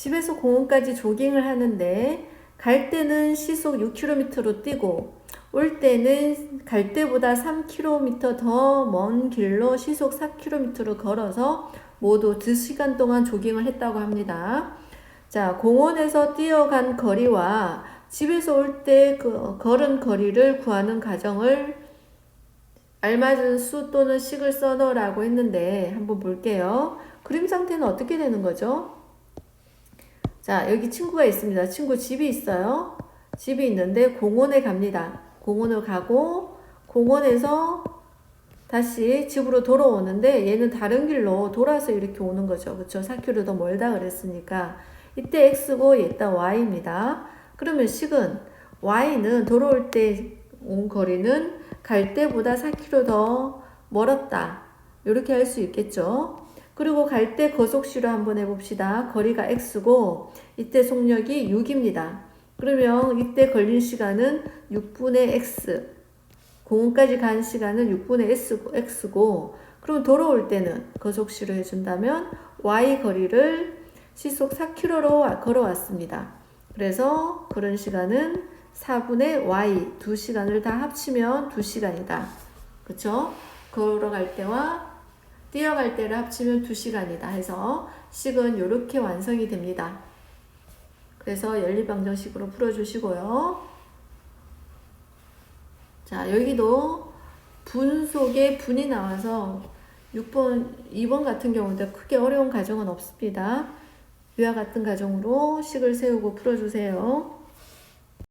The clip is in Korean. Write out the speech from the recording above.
집에서 공원까지 조깅을 하는데 갈 때는 시속 6km로 뛰고 올 때는 갈 때보다 3km 더 먼 길로 시속 4km를 걸어서 모두 2시간 동안 조깅을 했다고 합니다. 자, 공원에서 뛰어간 거리와 집에서 올 때 그 걸은 거리를 구하는 과정을 알맞은 수 또는 식을 써넣으라고 했는데 한번 볼게요. 그림 상태는 어떻게 되는 거죠? 자, 여기 친구가 있습니다. 친구 집이 있어요. 집이 있는데 공원에 갑니다. 공원을 가고 공원에서 다시 집으로 돌아오는데 얘는 다른 길로 돌아서 이렇게 오는 거죠. 그쵸? 4km 더 멀다 그랬으니까 이때 x고 얘다 y입니다. 그러면 식은 y는 돌아올 때 온 거리는 갈 때보다 4km 더 멀었다. 이렇게 할 수 있겠죠. 그리고 갈 때 거속시로 한번 해봅시다. 거리가 x고 이때 속력이 6입니다. 그러면 이때 걸린 시간은 6분의 x. 공원까지 간 시간은 6분의 S고, x고 그럼 돌아올 때는 거속시로 해준다면 y 거리를 시속 4km로 걸어왔습니다. 그래서 그런 시간은 4분의 y 두 시간을 다 합치면 2시간이다. 그쵸? 걸어갈 때와 뛰어갈 때를 합치면 2시간이다 해서 식은 이렇게 완성이 됩니다. 그래서 연립방정식으로 풀어주시고요. 자, 여기도 분 속에 분이 나와서 6번, 2번 같은 경우도 크게 어려운 가정은 없습니다. 위와 같은 가정으로 식을 세우고 풀어주세요.